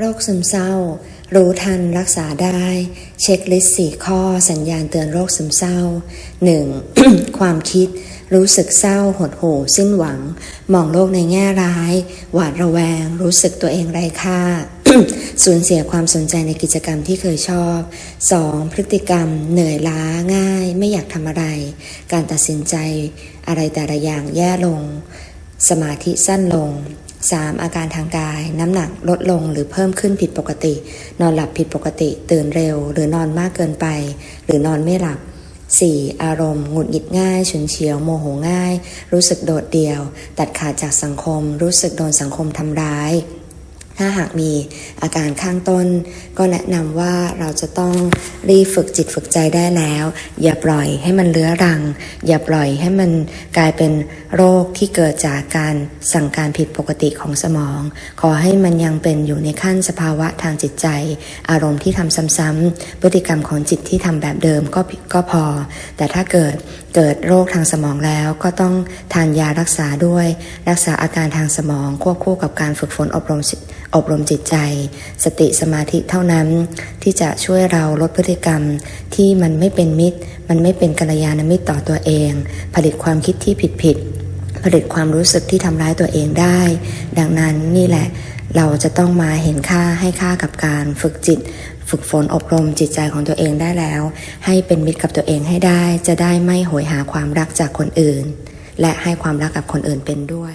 โรคซึมเศร้า รู้ทันรักษาได้ เช็คลิสต์สี่ข้อสัญญาณเตือนโรคซึมเศร้า 1. ความคิด รู้สึกเศร้า หดหู่ สิ้นหวัง มองโลกในแง่ร้าย หวาดระแวง รู้สึกตัวเองไร้ค่า สูญเสียความสนใจในกิจกรรมที่เคยชอบ 2. พฤติกรรม เหนื่อยล้าง่าย ไม่อยากทำอะไร การตัดสินใจ อะไรแต่ละอย่างแย่ลง สมาธิสั้นลง 3. อาการทางกาย น้ำหนักลดลงหรือเพิ่มขึ้นผิดปกติ นอนหลับผิดปกติ ตื่นเร็ว หรือนอนมากเกินไป หรือนอนไม่หลับ 4. อารมณ์ หงุดหงิดง่ายฉุนเฉียว โมโหง่าย รู้สึกโดดเดี่ยว ตัดขาดจากสังคม รู้สึกโดนสังคมทำร้าย ถ้าหากมีอาการข้างต้น ก็แนะนำว่าเราจะต้องรีบฝึกจิตฝึกใจได้แล้ว อย่าปล่อยให้มันเลื้อรัง อย่าปล่อยให้มันกลายเป็นโรคที่เกิดจากการสั่งการผิดปกติของสมอง ขอให้มันยังเป็นอยู่ในขั้นสภาวะทางจิตใจ อารมณ์ที่ทำซ้ำๆพฤติกรรมของจิตที่ทำแบบเดิมก็ก็พอ แต่ถ้าเกิดเกิดโรคทางสมองแล้วก็ต้องทานยารักษาด้วย รักษาอาการทางสมองควบคู่กับการฝึกฝนอบรมอบรมจิตใจ สติสมาธิเท่านั้น ที่จะช่วยเราลดพฤติกรรมที่มันไม่เป็นมิตร มันไม่เป็นกัลยาณมิตรต่อตัวเอง ผลิตความคิดที่ผิดผิดๆผลิตความรู้สึกที่ทำร้ายตัวเองได้ ดังนั้นนี่แหละเราจะต้องมาเห็นค่าให้ค่ากับการฝึกจิต ฝึกฝนอบรมจิตใจของตัวเองได้แล้ว ให้เป็นมิตรกับตัวเองให้ได้ จะได้ไม่โหยหาความรักจากคนอื่น และให้ความรักกับคนอื่นเป็นด้วย